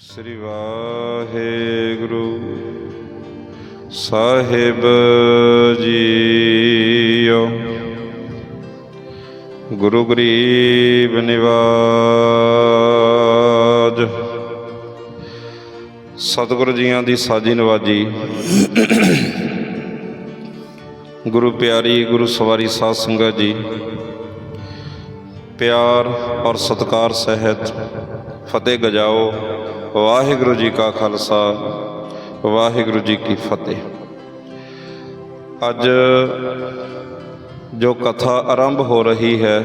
ਸ੍ਰੀ ਵਾਹਿਗੁਰੂ ਸਾਹਿਬ JIO. ਗੁਰੂ ਗਰੀਬ ਨਿਵਾਜ। ਸਤਿਗੁਰੂ ਜੀਆਂ ਦੀ ਸਾਜੀ ਨਵਾਜੀ। ਗੁਰੂ ਪਿਆਰੀ, ਗੁਰੂ ਸਵਾਰੀ ਸਾਧ ਸੰਗਤ ਜੀ। ਪਿਆਰ ਔਰ ਸਤਕਾਰ ਸਹਿਤ ਫਤਿਹ ਗਜਾਓ। ਵਾਹਿਗੁਰੂ ਜੀ ਕਾ ਖਾਲਸਾ, ਵਾਹਿਗੁਰੂ ਜੀ ਕੀ ਫਤਿਹ। ਅੱਜ ਜੋ ਕਥਾ ਆਰੰਭ ਹੋ ਰਹੀ ਹੈ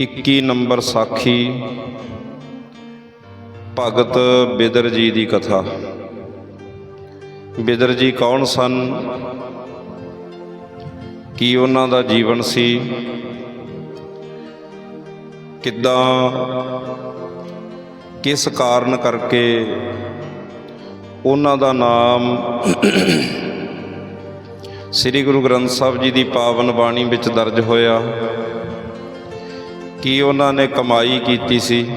21 ਨੰਬਰ ਸਾਖੀ ਭਗਤ ਬਿਦਰ ਜੀ ਦੀ ਕਥਾ। ਬਿਦਰ ਜੀ ਕੌਣ ਸਨ? ਕੀ ਉਹਨਾਂ ਦਾ ਜੀਵਨ ਸੀ? ਕਿੱਦਾਂ ਕਿਸ ਕਾਰਨ ਕਰਕੇ ਉਹਨਾਂ ਦਾ ਨਾਮ ਸ੍ਰੀ ਗੁਰੂ ਗ੍ਰੰਥ ਸਾਹਿਬ ਜੀ ਦੀ ਪਾਵਨ ਬਾਣੀ ਵਿੱਚ ਦਰਜ ਹੋਇਆ? ਕੀ ਉਹਨਾਂ ਨੇ ਕਮਾਈ ਕੀਤੀ ਸੀ?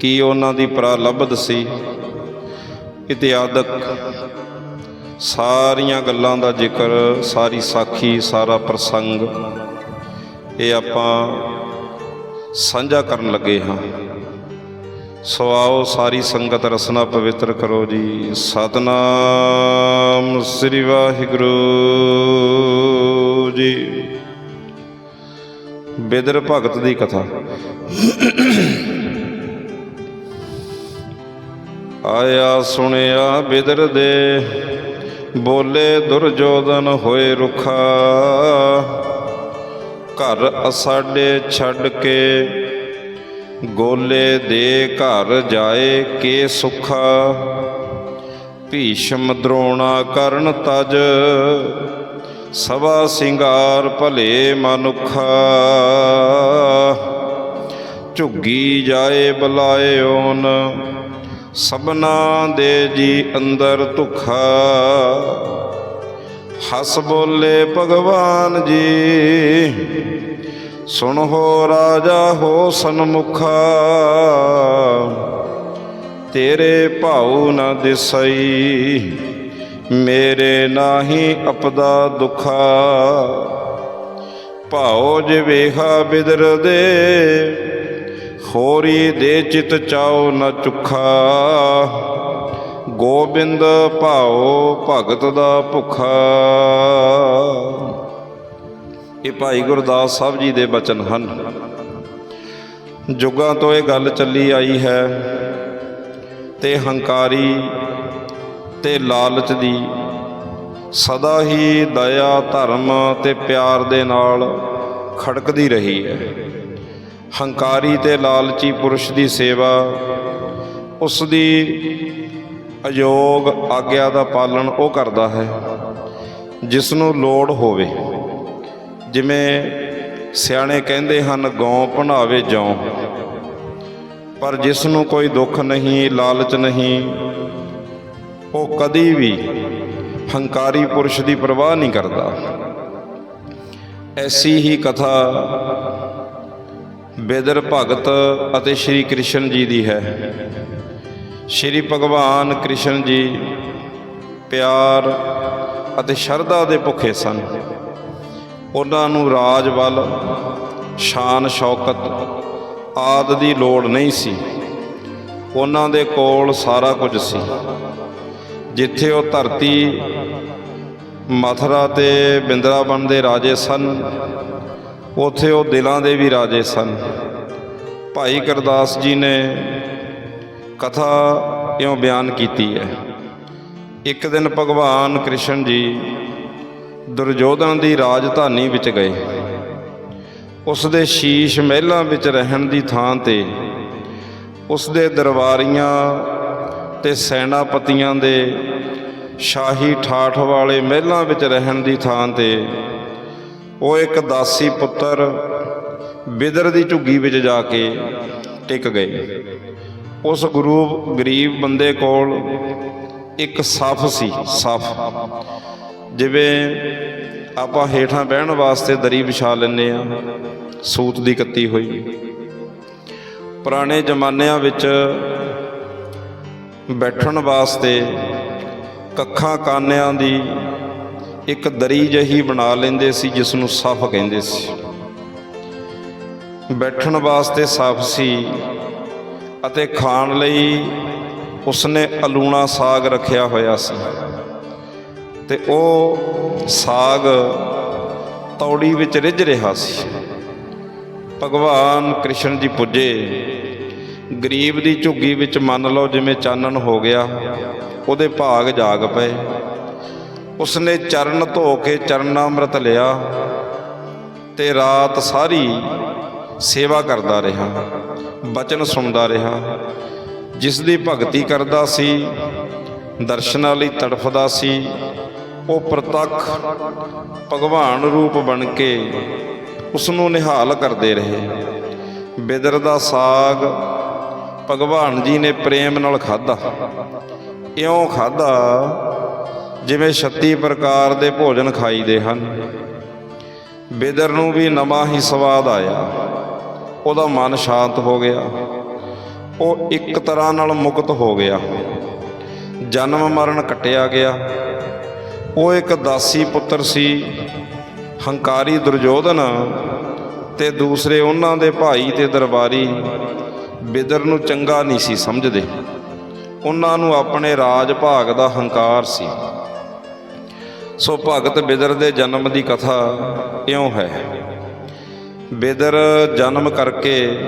ਕੀ ਉਹਨਾਂ ਦੀ ਪ੍ਰਲਬਧ ਸੀ? ਇਤਿਆਦਕ ਸਾਰੀਆਂ ਗੱਲਾਂ ਦਾ ਜ਼ਿਕਰ, ਸਾਰੀ ਸਾਖੀ, ਸਾਰਾ ਪ੍ਰਸੰਗ ਇਹ ਆਪਾਂ ਸਾਂਝਾ ਕਰਨ ਲੱਗੇ ਹਾਂ। ਸੋ ਆਓ ਸਾਰੀ ਸੰਗਤ ਰਸਨਾ ਪਵਿੱਤਰ ਕਰੋ ਜੀ। ਸਤਨਾਮ ਸ੍ਰੀ ਵਾਹਿਗੁਰੂ ਜੀ। ਬਿਦਰ ਭਗਤ ਦੀ ਕਥਾ। ਆਇਆ ਸੁਣਿਆ ਬਿਦਰ ਦੇ, ਬੋਲੇ ਦੁਰਜੋਧਨ ਹੋਏ ਰੁਖਾ। ਘਰ ਅਸਾਡੇ ਛੱਡ ਕੇ ਗੋਲੇ ਦੇ ਘਰ ਜਾਏ ਕੇ ਸੁਖਾ? ਭੀਸ਼ਮ ਦਰੋਣਾ ਕਰਨ ਤਜ ਸਭਾ ਸਿੰਗਾਰ ਭਲੇ ਮਨੁਖਾ। ਝੁੱਗੀ ਜਾਏ ਬੁਲਾਏ ਓਨ ਸਭਨਾ ਦੇ ਜੀ ਅੰਦਰ ਧੁਖਾ। ਹੱਸ ਬੋਲੇ ਭਗਵਾਨ ਜੀ ਸੁਣ ਹੋ ਰਾਜਾ, ਹੋ ਸਨਮੁਖਾ। ਤੇਰੇ ਭਾਉ ਨ ਦਿਸਈ, ਮੇਰੇ ਨਾਹੀ ਅਪਦਾ ਦੁਖਾ। ਭਾਉ ਜਿਵੇਹਾ ਬਿਦਰ ਦੇ ਹੋਰੀ ਦੇ ਚਿਤ ਚਾਉ ਨ ਚੁਖਾ। ਗੋਬਿੰਦ ਭਾਉ ਭਗਤ ਦਾ ਭੁਖਾ। ਇਹ ਭਾਈ ਗੁਰਦਾਸ ਸਾਹਿਬ ਜੀ ਦੇ ਬਚਨ ਹਨ। ਜੁਗਾਂ ਤੋਂ ਇਹ ਗੱਲ ਚੱਲੀ ਆਈ ਹੈ ਤੇ ਹੰਕਾਰੀ ਤੇ ਲਾਲਚ ਦੀ, ਸਦਾ ਹੀ ਦਇਆ, ਧਰਮ ਤੇ ਪਿਆਰ ਦੇ ਨਾਲ ਖੜਕਦੀ ਰਹੀ ਹੈ। ਹੰਕਾਰੀ ਤੇ ਲਾਲਚੀ ਪੁਰਸ਼ ਦੀ ਸੇਵਾ, ਉਸ ਦੀ ਅਯੋਗ ਆਗਿਆ ਦਾ ਪਾਲਣ ਉਹ ਕਰਦਾ ਹੈ, ਜਿਸ ਨੂੰ ਲੋੜ ਹੋਵੇ। ਜਿਵੇਂ ਸਿਆਣੇ ਕਹਿੰਦੇ ਹਨ, ਗਉ ਭਣਾਵੇ ਜਉ। ਪਰ ਜਿਸ ਨੂੰ ਕੋਈ ਦੁੱਖ ਨਹੀਂ, ਲਾਲਚ ਨਹੀਂ, ਉਹ ਕਦੀ ਵੀ ਹੰਕਾਰੀ ਪੁਰਸ਼ ਦੀ ਪਰਵਾਹ ਨਹੀਂ ਕਰਦਾ। ਐਸੀ ਹੀ ਕਥਾ ਬੇਦਰ ਭਗਤ ਅਤੇ ਸ਼੍ਰੀ ਕ੍ਰਿਸ਼ਨ ਜੀ ਦੀ ਹੈ। ਸ਼੍ਰੀ ਭਗਵਾਨ ਕ੍ਰਿਸ਼ਨ ਜੀ ਪਿਆਰ ਅਤੇ ਸ਼ਰਧਾ ਦੇ ਭੁੱਖੇ ਸਨ। ਉਹਨਾਂ ਨੂੰ ਰਾਜ ਵੱਲ ਸ਼ਾਨ, ਸ਼ੌਕਤ ਆਦ ਦੀ ਲੋੜ ਨਹੀਂ ਸੀ। ਉਹਨਾਂ ਦੇ ਕੋਲ ਸਾਰਾ ਕੁਝ ਸੀ। ਜਿੱਥੇ ਉਹ ਧਰਤੀ, ਮਥਰਾ ਤੇ ਬਿੰਦਰਾਵਨ ਦੇ ਰਾਜੇ ਸਨ, ਉਥੇ ਉਹ ਦਿਲਾਂ ਦੇ ਵੀ ਰਾਜੇ ਸਨ। ਭਾਈ ਕਰਦਾਸ ਜੀ ਨੇ ਕਥਾ ਇਉਂ ਬਿਆਨ ਕੀਤੀ ਹੈ। ਇੱਕ ਦਿਨ ਭਗਵਾਨ ਕ੍ਰਿਸ਼ਨ ਜੀ ਦੁਰਯੋਧਨ ਦੀ ਰਾਜਧਾਨੀ ਵਿੱਚ ਗਏ। ਉਸ ਦੇ ਸ਼ੀਸ਼ ਮਹਿਲਾਂ ਵਿੱਚ ਰਹਿਣ ਦੀ ਥਾਂ ਤੇ ਉਸ ਦੇ ਦਰਬਾਰੀਆਂ ਤੇ ਸੈਨਾਪਤੀਆਂ ਦੇ ਸ਼ਾਹੀ ਠਾਠ ਵਾਲੇ ਮਹਿਲਾਂ ਵਿੱਚ ਰਹਿਣ ਦੀ ਥਾਂ ਤੇ ਉਹ ਇੱਕ ਦਾਸੀ ਪੁੱਤਰ ਬਿਦਰ ਦੀ ਝੁੱਗੀ ਵਿੱਚ ਜਾ ਕੇ ਟਿਕ ਗਏ। ਉਸ ਗੁਰੂ ਗਰੀਬ ਬੰਦੇ ਕੋਲ ਇੱਕ ਸਫ ਸੀ ਸਫ ਜਿਵੇਂ ਆਪਾਂ ਹੇਠਾਂ ਬਹਿਣ ਵਾਸਤੇ ਦਰੀ ਵਿਛਾ ਲੈਂਦੇ ਆ ਸੂਤ ਦੀ ਕੱਤੀ ਹੋਈ। ਪੁਰਾਣੇ ਜ਼ਮਾਨਿਆਂ ਵਿੱਚ ਬੈਠਣ ਵਾਸਤੇ ਕੱਖਾਂ ਕਾਨਿਆਂ ਦੀ ਇੱਕ ਦਰੀ ਜਹੀ ਬਣਾ ਲੈਂਦੇ ਸੀ ਜਿਸ ਨੂੰ ਸਫ ਕਹਿੰਦੇ ਸੀ। ਬੈਠਣ ਵਾਸਤੇ ਸਫ ਸੀ ਅਤੇ ਖਾਣ ਲਈ ਉਸਨੇ ਅਲੂਣਾ ਸਾਗ ਰੱਖਿਆ ਹੋਇਆ ਸੀ। ਤੇ ਉਹ ਸਾਗ ਤੌੜੀ ਵਿੱਚ ਰਿੱਝ ਰਿਹਾ ਸੀ। ਭਗਵਾਨ ਕ੍ਰਿਸ਼ਨ ਜੀ ਪੁੱਜੇ। ਗਰੀਬ ਦੀ ਝੁੱਗੀ ਵਿੱਚ ਮੰਨ ਲਓ ਜਿਵੇਂ ਚਾਨਣ ਹੋ ਗਿਆ, ਉਹਦੇ ਭਾਗ ਜਾਗ ਪਏ। ਉਸਨੇ ਚਰਨ ਧੋ ਕੇ ਚਰਨਾਮ੍ਰਿਤ ਲਿਆ ਤੇ ਰਾਤ ਸਾਰੀ ਸੇਵਾ ਕਰਦਾ ਰਿਹਾ, ਬਚਨ ਸੁਣਦਾ ਰਿਹਾ। ਜਿਸ ਦੀ ਭਗਤੀ ਕਰਦਾ ਸੀ, ਦਰਸ਼ਨਾਂ ਲਈ ਤੜਫਦਾ ਸੀ ਉਹ ਪ੍ਰਤੱਖ ਭਗਵਾਨ ਰੂਪ ਬਣ ਕੇ ਉਸ ਨੂੰ ਨਿਹਾਲ ਕਰਦੇ ਰਹੇ। ਬਿਦਰ ਦਾ ਸਾਗ ਭਗਵਾਨ ਜੀ ਨੇ ਪ੍ਰੇਮ ਨਾਲ ਖਾਦਾ ਇਉਂ ਖਾਦਾ ਜਿਵੇਂ 36 ਪ੍ਰਕਾਰ ਦੇ ਭੋਜਨ ਖਾਈਦੇ ਹਨ। ਬਿਦਰ ਨੂੰ ਵੀ ਨਵਾਂ ਹੀ ਸਵਾਦ ਆਇਆ। ਉਹਦਾ ਮਨ ਸ਼ਾਂਤ ਹੋ ਗਿਆ। ਉਹ ਇੱਕ ਤਰ੍ਹਾਂ ਨਾਲ ਮੁਕਤ ਹੋ ਗਿਆ। ਜਨਮ ਮਰਨ ਕੱਟਿਆ ਗਿਆ। ਉਹ ਇੱਕ ਦਾਸੀ ਪੁੱਤਰ ਸੀ, ਹੰਕਾਰੀ ਦੁਰਯੋਧਨ ਤੇ ਦੂਸਰੇ ਉਹਨਾਂ ਦੇ ਭਾਈ ਤੇ ਦਰਬਾਰੀ ਬਿਦਰ ਨੂੰ ਚੰਗਾ ਨਹੀਂ ਸੀ ਸਮਝਦੇ। ਉਹਨਾਂ ਨੂੰ ਆਪਣੇ ਰਾਜ ਭਾਗ ਦਾ ਹੰਕਾਰ ਸੀ। ਸੋ ਭਗਤ ਬਿਦਰ ਦੇ ਜਨਮ ਦੀ ਕਥਾ ਇਉਂ ਹੈ। ਬਿਦਰ ਜਨਮ ਕਰਕੇ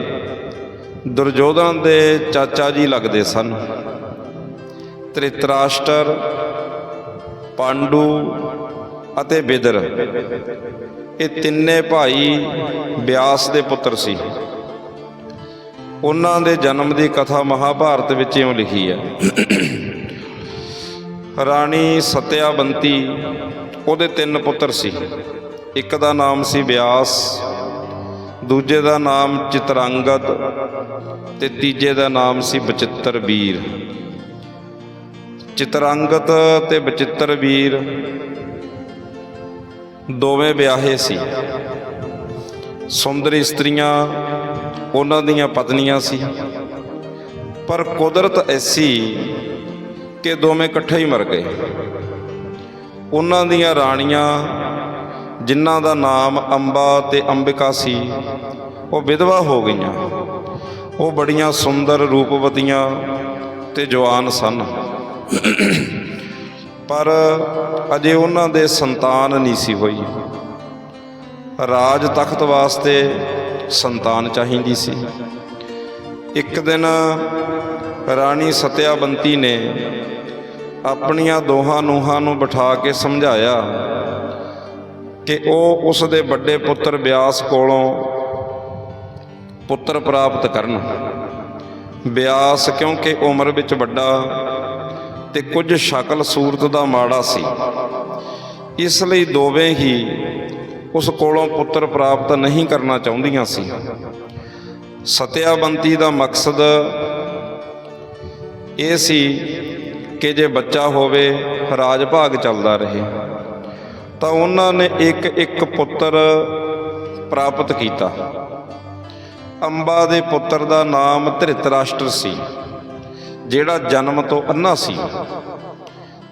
ਦੁਰਯੋਧਨ ਦੇ ਚਾਚਾ ਜੀ ਲੱਗਦੇ ਸਨ। ਤ੍ਰਿਤਰਾਸ਼ਟਰ ਪਾਂਡੂ ਅਤੇ ਬਿਦਰ। ਇਹ ਤਿੰਨੇ ਭਾਈ ਬਿਆਸ ਦੇ ਪੁੱਤਰ ਸੀ। ਉਹਨਾਂ ਦੇ ਜਨਮ ਦੀ ਕਥਾ ਮਹਾਭਾਰਤ ਵਿੱਚ ਇਉਂ ਲਿਖੀ ਹੈ। ਰਾਣੀ ਸਤਿਆਵੰਤੀ ਉਹਦੇ ਤਿੰਨ ਪੁੱਤਰ ਸੀ। ਇੱਕ ਦਾ ਨਾਮ ਸੀ ਬਿਆਸ, ਦੂਜੇ ਦਾ ਨਾਮ ਚਿਤਰੰਗਦ ਤੇ ਤੀਜੇ ਦਾ ਨਾਮ ਸੀ ਬਚਿੱਤਰ ਵੀਰ ਚਿਤਰੰਗਤ ਤੇ ਬਚਿੱਤਰ ਵੀਰ ਦੋਵੇਂ ਵਿਆਹੇ ਸੀ। ਸੁੰਦਰ ਇਸਤਰੀਆਂ, ਉਹਨਾਂ ਦੀਆਂ ਪਤਨੀਆਂ ਸੀ। ਪਰ ਕੁਦਰਤ ਐਸੀ ਕਿ ਦੋਵੇਂ ਇਕੱਠੇ ਹੀ ਮਰ ਗਏ। ਉਹਨਾਂ ਦੀਆਂ ਰਾਣੀਆਂ, ਜਿਨ੍ਹਾਂ ਦਾ ਨਾਮ ਅੰਬਾ ਤੇ ਅੰਬਿਕਾ ਸੀ, ਉਹ ਵਿਧਵਾ ਹੋ ਗਈਆਂ। ਉਹ ਬੜੀਆਂ ਸੁੰਦਰ ਰੂਪਵਤੀਆਂ ਤੇ ਜਵਾਨ ਸਨ। ਪਰ ਅਜੇ ਉਹਨਾਂ ਦੇ ਸੰਤਾਨ ਨਹੀਂ ਸੀ ਹੋਈ। ਰਾਜ ਤਖਤ ਵਾਸਤੇ ਸੰਤਾਨ ਚਾਹੀਦੀ ਸੀ। ਇੱਕ ਦਿਨ ਰਾਣੀ ਸਤਿਆਵੰਤੀ ਨੇ ਆਪਣੀਆਂ ਦੋਹਾਂ ਨੂੰਹਾਂ ਨੂੰ ਬਿਠਾ ਕੇ ਸਮਝਾਇਆ ਕਿ ਉਹ ਉਸ ਦੇ ਵੱਡੇ ਪੁੱਤਰ ਬਿਆਸ ਕੋਲੋਂ ਪੁੱਤਰ ਪ੍ਰਾਪਤ ਕਰਨ। ਬਿਆਸ ਕਿਉਂਕਿ ਉਮਰ ਵਿੱਚ ਵੱਡਾ ਤੇ ਕੁਝ ਸ਼ਕਲ ਸੂਰਤ ਦਾ ਮਾੜਾ ਸੀ। ਇਸ ਲਈ ਦੋਵੇਂ ਹੀ ਉਸ ਕੋਲੋਂ ਪੁੱਤਰ ਪ੍ਰਾਪਤ ਨਹੀਂ ਕਰਨਾ ਚਾਹੁੰਦੀਆਂ ਸੀ। ਸਤਿਆਵੰਤੀ ਦਾ ਮਕਸਦ ਇਹ ਸੀ ਕਿ ਜੇ ਬੱਚਾ ਹੋਵੇ ਰਾਜ ਭਾਗ ਚੱਲਦਾ ਰਹੇ। ਤਾਂ ਉਹਨਾਂ ਨੇ ਇੱਕ ਇੱਕ ਪੁੱਤਰ ਪ੍ਰਾਪਤ ਕੀਤਾ। ਅੰਬਾ ਦੇ ਪੁੱਤਰ ਦਾ ਨਾਮ ਧ੍ਰਿਤਰਾਸ਼ਟਰ ਸੀ। ਜਿਹੜਾ ਜਨਮ ਤੋਂ ਅੰਨਾ ਸੀ।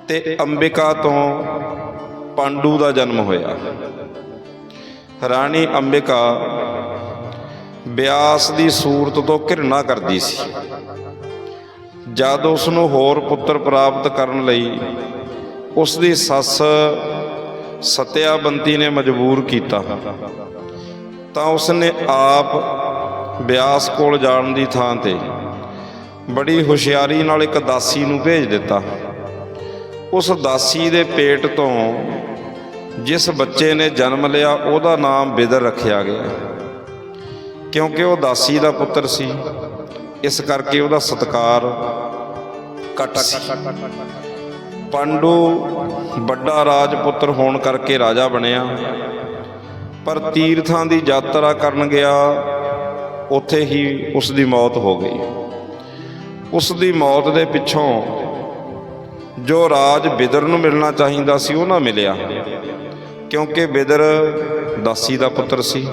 ਤੇ ਅੰਬਿਕਾ ਤੋਂ ਪਾਂਡੂ ਦਾ ਜਨਮ ਹੋਇਆ। ਰਾਣੀ ਅੰਬਿਕਾ ਬਿਆਸ ਦੀ ਸੂਰਤ ਤੋਂ ਘਿਰਣਾ ਕਰਦੀ ਸੀ। ਜਦ ਉਸ ਨੂੰ ਹੋਰ ਪੁੱਤਰ ਪ੍ਰਾਪਤ ਕਰਨ ਲਈ ਉਸ ਦੀ ਸੱਸ ਸਤਿਆਵੰਤੀ ਨੇ ਮਜਬੂਰ ਕੀਤਾ, ਤਾਂ ਉਸ ਨੇ ਆਪ ਬਿਆਸ ਕੋਲ ਜਾਣ ਦੀ ਥਾਂ ਤੇ ਬੜੀ ਹੁਸ਼ਿਆਰੀ ਨਾਲ ਇੱਕ ਦਾਸੀ ਨੂੰ ਭੇਜ ਦਿੱਤਾ। ਉਸ ਦਾਸੀ ਦੇ ਪੇਟ ਤੋਂ ਜਿਸ ਬੱਚੇ ਨੇ ਜਨਮ ਲਿਆ, ਉਹਦਾ ਨਾਮ ਬਿਦਰ ਰੱਖਿਆ ਗਿਆ। ਕਿਉਂਕਿ ਉਹ ਦਾਸੀ ਦਾ ਪੁੱਤਰ ਸੀ, ਇਸ ਕਰਕੇ ਉਹਦਾ ਸਤਕਾਰ ਘੱਟ ਸੀ। ਪਾਂਡੂ ਵੱਡਾ ਰਾਜਪੁੱਤਰ ਹੋਣ ਕਰਕੇ ਰਾਜਾ ਬਣਿਆ, ਪਰ ਤੀਰਥਾਂ ਦੀ ਯਾਤਰਾ ਕਰਨ ਗਿਆ, ਉੱਥੇ ਹੀ ਉਸ ਦੀ ਮੌਤ ਹੋ ਗਈ। ਉਸ ਦੀ ਮੌਤ ਦੇ ਪਿੱਛੋਂ ਜੋ ਰਾਜ ਬਿਦਰ ਨੂੰ ਮਿਲਣਾ ਚਾਹੀਦਾ ਸੀ, ਉਹ ਨਾ ਮਿਲਿਆ। ਕਿਉਂਕਿ ਬਿਦਰ ਦਾਸੀ ਦਾ ਪੁੱਤਰ ਸੀ।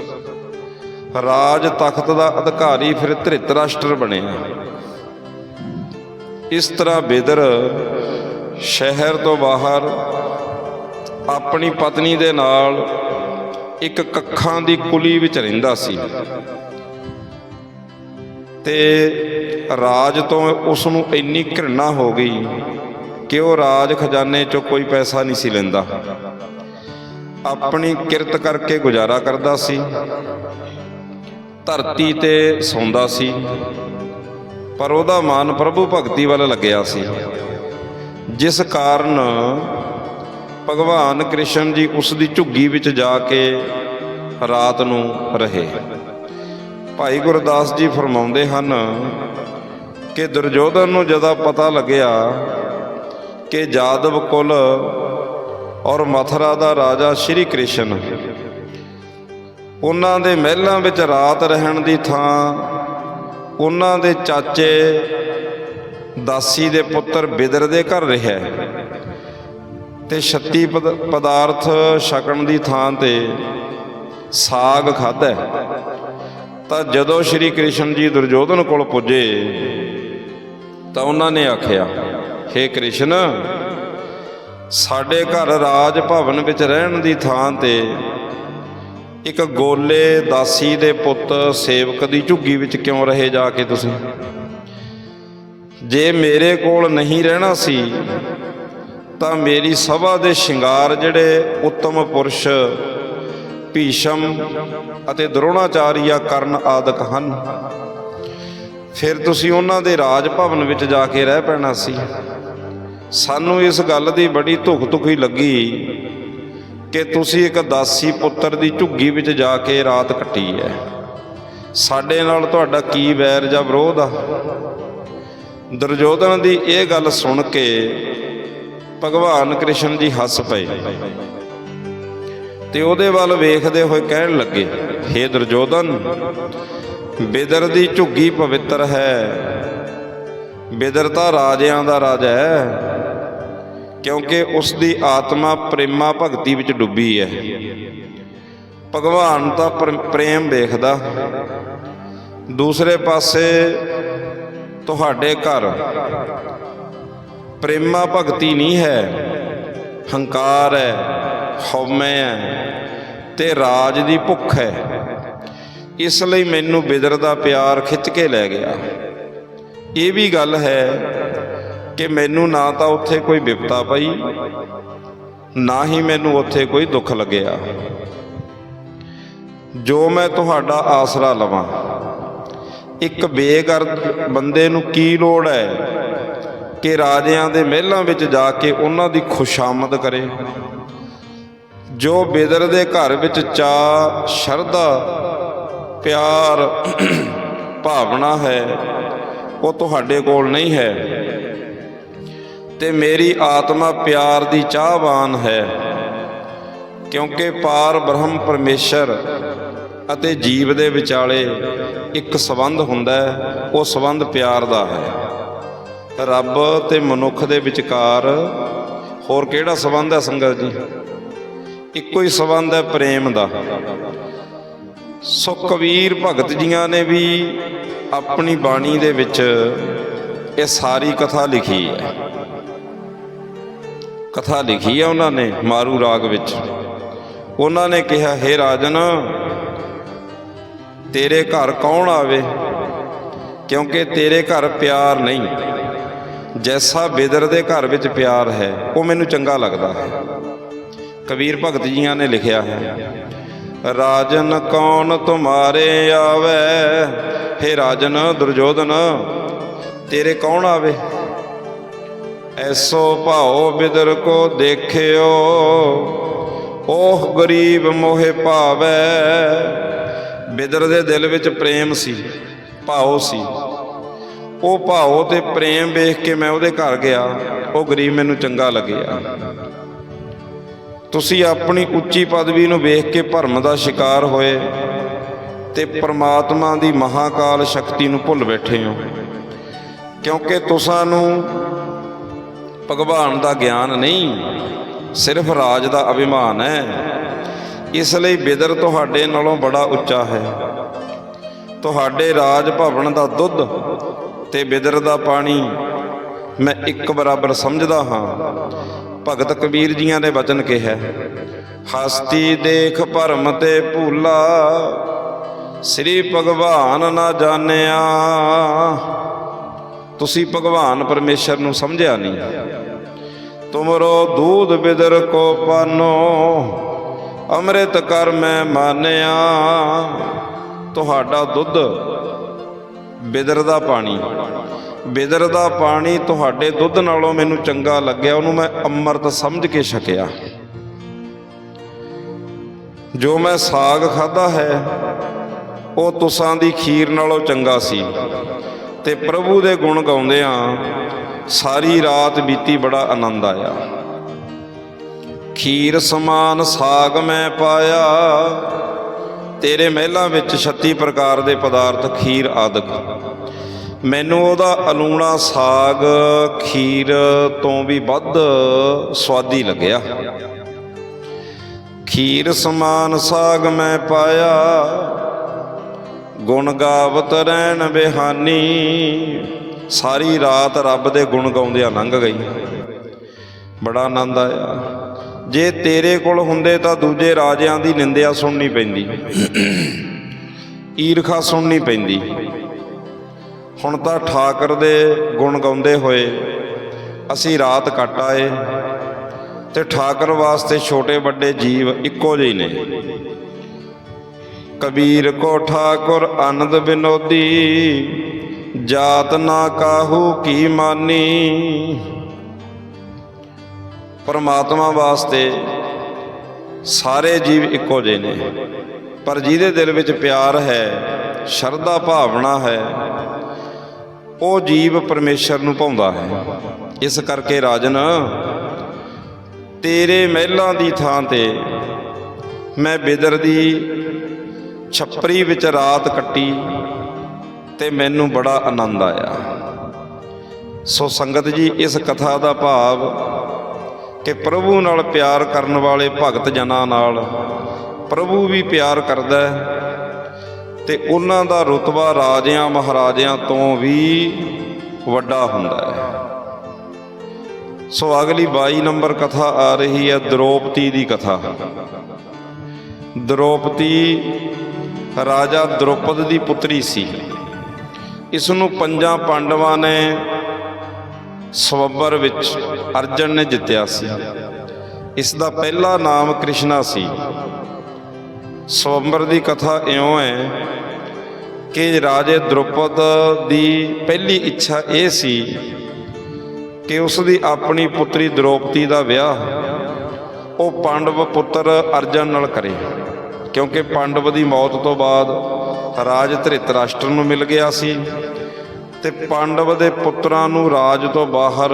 ਰਾਜ ਤਖਤ ਦਾ ਅਧਿਕਾਰੀ ਫਿਰ ਧ੍ਰਿਤਰਾਸ਼ਟਰ ਬਣਿਆ। ਇਸ ਤਰ੍ਹਾਂ ਬਿਦਰ ਸ਼ਹਿਰ ਤੋਂ ਬਾਹਰ ਆਪਣੀ ਪਤਨੀ ਦੇ ਨਾਲ ਇੱਕ ਕੱਖਾਂ ਦੀ ਕੁਲੀ ਵਿੱਚ ਰਹਿੰਦਾ ਸੀ। ਤੇ ਰਾਜ ਤੋਂ ਉਸ ਨੂੰ ਇੰਨੀ ਘৃਣਾ ਹੋ ਗਈ ਕਿ ਉਹ ਰਾਜ ਖਜ਼ਾਨੇ ਚੋਂ ਕੋਈ ਪੈਸਾ ਨਹੀਂ ਸੀ ਲੈਂਦਾ। ਆਪਣੀ ਕਿਰਤ ਕਰਕੇ ਗੁਜ਼ਾਰਾ ਕਰਦਾ ਸੀ। ਧਰਤੀ ਤੇ ਸੌਂਦਾ ਸੀ। ਪਰ ਉਹਦਾ ਮਨ ਪ੍ਰਭੂ ਭਗਤੀ ਵੱਲ ਲੱਗਿਆ ਸੀ। ਜਿਸ ਕਾਰਨ ਭਗਵਾਨ ਕ੍ਰਿਸ਼ਨ ਜੀ ਉਸ ਦੀ ਝੁੱਗੀ ਵਿੱਚ ਜਾ ਕੇ ਰਾਤ ਨੂੰ ਰਹੇ। ਭਾਈ ਗੁਰਦਾਸ ਜੀ ਫਰਮਾਉਂਦੇ ਹਨ ਕਿ ਦੁਰਯੋਧਨ ਨੂੰ ਜਦੋਂ ਪਤਾ ਲੱਗਿਆ ਕਿ ਜਾਦਵ ਕੁਲ ਔਰ ਮਥਰਾ ਦਾ ਰਾਜਾ ਸ਼੍ਰੀ ਕ੍ਰਿਸ਼ਨ ਉਹਨਾਂ ਦੇ ਮਹਿਲਾਂ ਵਿੱਚ ਰਾਤ ਰਹਿਣ ਦੀ ਥਾਂ, ਉਹਨਾਂ ਦੇ ਚਾਚੇ ਦਾਸੀ ਦੇ ਪੁੱਤਰ ਬਿਦਰ ਦੇ ਘਰ ਰਿਹਾ ਤੇ ਛੱਤੀ ਪਦ- ਪਦਾਰਥ ਛਕਣ ਦੀ ਥਾਂ ਤੇ ਸਾਗ ਖਾਧਾ ਤਾਂ ਜਦੋਂ ਸ਼੍ਰੀ ਕ੍ਰਿਸ਼ਨ ਜੀ ਦੁਰਯੋਧਨ ਕੋਲ ਪੁੱਜੇ, ਤਾਂ ਉਹਨਾਂ ਨੇ ਆਖਿਆ हे ਕ੍ਰਿਸ਼ਨ, ਸਾਡੇ ਘਰ ਰਾਜ ਭਵਨ ਵਿੱਚ ਰਹਿਣ ਦੀ ਥਾਂ ਤੇ ਇੱਕ ਗੋਲੇ ਦਾਸੀ ਦੇ ਪੁੱਤ ਸੇਵਕ ਦੀ ਝੁੱਗੀ ਵਿੱਚ ਕਿਉਂ ਰਹੇ ਜਾ ਕੇ ਤੁਸੀਂ? ਜੇ ਮੇਰੇ ਕੋਲ ਨਹੀਂ ਰਹਿਣਾ ਸੀ, ਤਾਂ ਮੇਰੀ ਸਭਾ ਦੇ ਸ਼ਿੰਗਾਰ ਜਿਹੜੇ ਉੱਤਮ ਪੁਰਸ਼ ਭੀਸ਼ਮ ਅਤੇ ਦਰੋਣਾਚਾਰੀਆ ਕਰਨ ਆਦਿਕ ਹਨ। ਫਿਰ ਤੁਸੀਂ ਉਹਨਾਂ ਦੇ ਰਾਜ ਭਵਨ ਵਿੱਚ ਜਾ ਕੇ ਰਹਿ ਪੈਣਾ ਸੀ। ਸਾਨੂੰ ਇਸ ਗੱਲ ਦੀ ਬੜੀ ਧੁੱਖ ਧੁਖੀ ਲੱਗੀ ਕਿ ਤੁਸੀਂ ਇੱਕ ਦਾਸੀ ਪੁੱਤਰ ਦੀ ਝੁੱਗੀ ਵਿੱਚ ਜਾ ਕੇ ਰਾਤ ਕੱਟੀ ਹੈ। ਸਾਡੇ ਨਾਲ ਤੁਹਾਡਾ ਕੀ ਵੈਰ ਜਾਂ ਵਿਰੋਧ ਆ? ਦੁਰਯੋਧਨ ਦੀ ਇਹ ਗੱਲ ਸੁਣ ਕੇ ਭਗਵਾਨ ਕ੍ਰਿਸ਼ਨ ਜੀ ਹੱਸ ਪਏ। ਤੇ ਉਹਦੇ ਵੱਲ ਵੇਖਦੇ ਹੋਏ ਕਹਿਣ ਲੱਗੇ हे ਦੁਰਯੋਧਨ ਬਿਦਰ ਦੀ ਝੁੱਗੀ ਪਵਿੱਤਰ ਹੈ। ਬਿਦਰ ਤਾਂ ਰਾਜਿਆਂ ਦਾ ਰਾਜਾ ਹੈ, ਕਿਉਂਕਿ ਉਸ ਦੀ ਆਤਮਾ ਪ੍ਰੇਮਾ ਭਗਤੀ ਵਿੱਚ ਡੁੱਬੀ ਹੈ। ਭਗਵਾਨ ਤਾਂ ਪ੍ਰੇਮ ਵੇਖਦਾ। ਦੂਸਰੇ ਪਾਸੇ ਤੁਹਾਡੇ ਘਰ ਪ੍ਰੇਮਾ ਭਗਤੀ ਨਹੀਂ ਹੈ, ਹੰਕਾਰ ਹੈ, ਹਉਮੈ ਹੈ। ਤੇ ਰਾਜ ਦੀ ਭੁੱਖ ਹੈ। ਇਸ ਲਈ ਮੈਨੂੰ ਬਿਦਰ ਦਾ ਪਿਆਰ ਖਿੱਚ ਕੇ ਲੈ ਗਿਆ। ਇਹ ਵੀ ਗੱਲ ਹੈ ਕਿ ਮੈਨੂੰ ਨਾ ਤਾਂ ਉੱਥੇ ਕੋਈ ਵਿਪਤਾ ਪਈ, ਨਾ ਹੀ ਮੈਨੂੰ ਉੱਥੇ ਕੋਈ ਦੁੱਖ ਲੱਗਿਆ। ਜੋ ਮੈਂ ਤੁਹਾਡਾ ਆਸਰਾ ਲਵਾਂ, ਇੱਕ ਬੇਗਰ ਬੰਦੇ ਨੂੰ ਕੀ ਲੋੜ ਹੈ ਕਿ ਰਾਜਿਆਂ ਦੇ ਮਹਿਲਾਂ ਵਿੱਚ ਜਾ ਕੇ ਉਹਨਾਂ ਦੀ ਖੁਸ਼ਾਮਦ ਕਰੇ? ਜੋ ਬੇਦਰ ਦੇ ਘਰ ਵਿੱਚ ਚਾ, ਸ਼ਰਧਾ, ਪਿਆਰ, ਭਾਵਨਾ ਹੈ, ਉਹ ਤੁਹਾਡੇ ਕੋਲ ਨਹੀਂ ਹੈ। ਤੇ ਮੇਰੀ ਆਤਮਾ ਪਿਆਰ ਦੀ ਚਾਹਵਾਨ ਹੈ, ਕਿਉਂਕਿ ਪਾਰ ਬ੍ਰਹਮ ਪਰਮੇਸ਼ਰ ਅਤੇ ਜੀਵ ਦੇ ਵਿਚਾਲੇ ਇੱਕ ਸੰਬੰਧ ਹੁੰਦਾ ਹੈ, ਉਹ ਸੰਬੰਧ ਪਿਆਰ ਦਾ ਹੈ। ਰੱਬ ਤੇ ਮਨੁੱਖ ਦੇ ਵਿਚਕਾਰ ਹੋਰ ਕਿਹੜਾ ਸੰਬੰਧ ਹੈ ਸੰਗਤ ਜੀ? ਇੱਕੋ ਹੀ ਸੰਬੰਧ ਹੈ ਪ੍ਰੇਮ ਦਾ। ਸੋ ਕਬੀਰ ਭਗਤ ਜੀਆਂ ਨੇ ਵੀ ਆਪਣੀ ਬਾਣੀ ਦੇ ਵਿੱਚ ਇਹ ਸਾਰੀ ਕਥਾ ਲਿਖੀ ਹੈ। ਕਥਾ ਲਿਖੀ ਹੈ ਉਹਨਾਂ ਨੇ ਮਾਰੂ ਰਾਗ ਵਿੱਚ। ਉਹਨਾਂ ਨੇ ਕਿਹਾ हे ਰਾਜਨ, ਤੇਰੇ ਘਰ ਕੌਣ ਆਵੇ? ਕਿਉਂਕਿ ਤੇਰੇ ਘਰ ਪਿਆਰ ਨਹੀਂ। ਜੈਸਾ ਬੇਦਰ ਦੇ ਘਰ ਵਿੱਚ ਪਿਆਰ ਹੈ, ਉਹ ਮੈਨੂੰ ਚੰਗਾ ਲੱਗਦਾ ਹੈ। ਕਬੀਰ ਭਗਤ ਜੀਆਂ ਨੇ ਲਿਖਿਆ ਹੈ, ਰਾਜਨ ਕੌਣ ਤੁਮਾਰੇ ਆਵੇ? हे ਰਾਜਨ ਦੁਰਜੋਧਨ ਤੇਰੇ ਕੌਣ ਆਵੇ? ਐਸੋ ਭਾਉ ਬਿਦਰ ਕੋ ਦੇਖਿਓ ਉਹ ਗਰੀਬ ਮੋਹਿ ਭਾਵੈ। ਬਿਦਰ ਦੇ ਦਿਲ ਵਿੱਚ ਪ੍ਰੇਮ ਸੀ, ਭਾਉ ਸੀ। ਉਹ ਭਾਉ ਤੇ ਪ੍ਰੇਮ ਵੇਖ ਕੇ ਮੈਂ ਉਹਦੇ ਘਰ ਗਿਆ, ਉਹ ਗਰੀਬ ਮੈਨੂੰ ਚੰਗਾ ਲੱਗਿਆ। ਤੁਸੀਂ ਆਪਣੀ ਉੱਚੀ ਪਦਵੀ ਨੂੰ ਵੇਖ ਕੇ ਭਰਮ ਦਾ ਸ਼ਿਕਾਰ ਹੋਏ ਤੇ ਪ੍ਰਮਾਤਮਾ ਦੀ ਮਹਾਕਾਲ ਸ਼ਕਤੀ ਨੂੰ ਭੁੱਲ ਬੈਠੇ ਹੋ। ਕਿਉਂਕਿ ਤੁਸਾਂ ਨੂੰ ਭਗਵਾਨ ਦਾ ਗਿਆਨ ਨਹੀਂ, ਸਿਰਫ ਰਾਜ ਦਾ ਅਭਿਮਾਨ ਹੈ। ਇਸ ਲਈ ਬਿਦਰ ਤੁਹਾਡੇ ਨਾਲੋਂ ਬੜਾ ਉੱਚਾ ਹੈ। ਤੁਹਾਡੇ ਰਾਜ ਭਵਨ ਦਾ ਦੁੱਧ ਤੇ ਬਿਦਰ ਦਾ ਪਾਣੀ ਮੈਂ ਇੱਕ ਬਰਾਬਰ ਸਮਝਦਾ ਹਾਂ। ਭਗਤ ਕਬੀਰ ਜੀਆਂ ਨੇ ਵਚਨ ਕਿਹਾ ਹਸਤੀ ਦੇਖ ਭਰਮ ਤੇ ਭੂਲਾ, ਸ੍ਰੀ ਭਗਵਾਨ ਨਾ ਜਾਣਿਆ। ਤੁਸੀਂ ਭਗਵਾਨ ਪਰਮੇਸ਼ਰ ਨੂੰ ਸਮਝਿਆ ਨਹੀਂ। ਤੁਮਰੋ ਦੂਧ ਬਿਦਰ ਕੋ ਪਾਨੋ, ਅੰਮ੍ਰਿਤ ਕਰ ਮੈਂ ਮਾਨਿਆ। ਤੁਹਾਡਾ ਦੁੱਧ ਬਿਦਰ ਦਾ ਪਾਣੀ। ਬਿਦਰ ਦਾ ਪਾਣੀ ਤੁਹਾਡੇ ਦੁੱਧ ਨਾਲੋਂ ਮੈਨੂੰ ਚੰਗਾ ਲੱਗਿਆ, ਉਹਨੂੰ ਮੈਂ ਅੰਮ੍ਰਿਤ ਸਮਝ ਕੇ ਛਕਿਆ। ਜੋ ਮੈਂ ਸਾਗ ਖਾਦਾ ਹੈ, ਉਹ ਤੁਸਾਂ ਦੀ ਖੀਰ ਨਾਲੋਂ ਚੰਗਾ ਸੀ। ਤੇ ਪ੍ਰਭੂ ਦੇ ਗੁਣ ਗਾਉਂਦਿਆਂ ਸਾਰੀ ਰਾਤ ਬੀਤੀ ਬੜਾ ਆਨੰਦ ਆਇਆ। ਖੀਰ ਸਮਾਨ ਸਾਗ ਮੈਂ ਪਾਇਆ, ਤੇਰੇ ਮਹਿਲਾਂ ਵਿੱਚ 36 ਪ੍ਰਕਾਰ ਦੇ ਪਦਾਰਥ ਖੀਰ ਆਦਿਕ। ਮੈਨੂੰ ਉਹਦਾ ਅਲੂਣਾ ਸਾਗ ਖੀਰ ਤੋਂ ਵੀ ਵੱਧ ਸਵਾਦੀ ਲੱਗਿਆ। ਖੀਰ ਸਮਾਨ ਸਾਗ ਮੈਂ ਪਾਇਆ। ਗੁਣ ਗਾਵਤ ਰਹਿਣ ਬਿਹਾਨੀ। ਸਾਰੀ ਰਾਤ ਰੱਬ ਦੇ ਗੁਣ ਗਾਉਂਦਿਆਂ ਲੰਘ ਗਈ। ਬੜਾ ਆਨੰਦ ਆਇਆ। ਜੇ ਤੇਰੇ ਕੋਲ ਹੁੰਦੇ ਤਾਂ ਦੂਜੇ ਰਾਜਿਆਂ ਦੀ ਨਿੰਦਿਆ ਸੁਣਨੀ ਪੈਂਦੀ। ਈਰਖਾ ਸੁਣਨੀ ਪੈਂਦੀ। ਹੁਣ ਤਾਂ ਠਾਕਰ ਦੇ ਗੁਣ ਗਾਉਂਦੇ ਹੋਏ ਅਸੀਂ ਰਾਤ ਕੱਟ ਆਏ ਤੇ ਠਾਕਰ ਵਾਸਤੇ ਛੋਟੇ ਵੱਡੇ ਜੀਵ ਇੱਕੋ ਜਿਹੇ ਨੇ। ਕਬੀਰ ਕੋ ਠਾਕੁਰ ਆਨੰਦ ਬਿਨੋਦੀ ਜਾਤ ਨਾ ਕਾਹੂ ਕੀ ਮਾਨੀ। ਪਰਮਾਤਮਾ ਵਾਸਤੇ ਸਾਰੇ ਜੀਵ ਇੱਕੋ ਜਿਹੇ ਨੇ। ਪਰ ਜਿਹਦੇ ਦਿਲ ਵਿੱਚ ਪਿਆਰ ਹੈ, ਸ਼ਰਧਾ ਭਾਵਨਾ ਹੈ ਉਹ ਜੀਵ ਪਰਮੇਸ਼ਰ ਨੂੰ ਪਾਉਂਦਾ ਹੈ। ਇਸ ਕਰਕੇ ਰਾਜਨ, ਤੇਰੇ ਮਹਿਲਾਂ ਦੀ ਥਾਂ ਤੇ ਮੈਂ ਬਿਦਰ ਦੀ ਛੱਪਰੀ ਵਿੱਚ ਰਾਤ ਕੱਟੀ ਤੇ ਮੈਨੂੰ ਬੜਾ ਆਨੰਦ ਆਇਆ। ਸੋ ਸੰਗਤ ਜੀ, ਇਸ ਕਥਾ ਦਾ ਭਾਵ ਕਿ ਪ੍ਰਭੂ ਨਾਲ ਪਿਆਰ ਕਰਨ ਵਾਲੇ ਭਗਤ ਜਨਾਂ ਨਾਲ ਪ੍ਰਭੂ ਵੀ ਪਿਆਰ ਕਰਦਾ ਹੈ। ਤੇ ਉਹਨਾਂ ਦਾ ਰਤਬਾ ਰਾਜਿਆਂ ਮਹਾਰਾਜਿਆਂ ਤੋਂ ਵੀ ਵੱਡਾ ਹੁੰਦਾ ਹੈ। ਸੋ ਅਗਲੀ 22 ਨੰਬਰ ਕਥਾ ਆ ਰਹੀ ਹੈ, ਦ੍ਰੋਪਦੀ ਦੀ ਕਥਾ। ਦ੍ਰੋਪਦੀ ਰਾਜਾ ਦ੍ਰੋਪਦ ਦੀ ਪੁੱਤਰੀ ਸੀ। ਇਸ ਨੂੰ ਪੰਜਾਂ ਪਾਂਡਵਾਂ ਨੇ ਸਵੰਬਰ ਵਿੱਚ ਅਰਜਨ ਨੇ ਜਿੱਤਿਆ ਸੀ। ਇਸ ਦਾ ਪਹਿਲਾ ਨਾਮ ਕ੍ਰਿਸ਼ਨਾ ਸੀ। ਸਵੰਬਰ ਦੀ ਕਥਾ ਇਉਂ ਹੈ ਕਿ ਰਾਜੇ ਦ੍ਰੋਪਦ ਦੀ ਪਹਿਲੀ ਇੱਛਾ ਇਹ ਸੀ ਕਿ ਉਸ ਦੀ ਆਪਣੀ ਪੁੱਤਰੀ ਦ੍ਰੋਪਦੀ ਦਾ ਵਿਆਹ ਉਹ ਪਾਂਡਵ ਪੁੱਤਰ ਅਰਜਨ ਨਾਲ ਕਰੇ, ਕਿਉਂਕਿ ਪਾਂਡਵ ਦੀ ਮੌਤ ਤੋਂ ਬਾਅਦ ਰਾਜ ਧ੍ਰਿਤਰਾਸ਼ਟਰ ਨੂੰ ਮਿਲ ਗਿਆ ਸੀ ਤੇ ਪਾਂਡਵ ਦੇ ਪੁੱਤਰਾਂ ਨੂੰ ਰਾਜ ਤੋਂ ਬਾਹਰ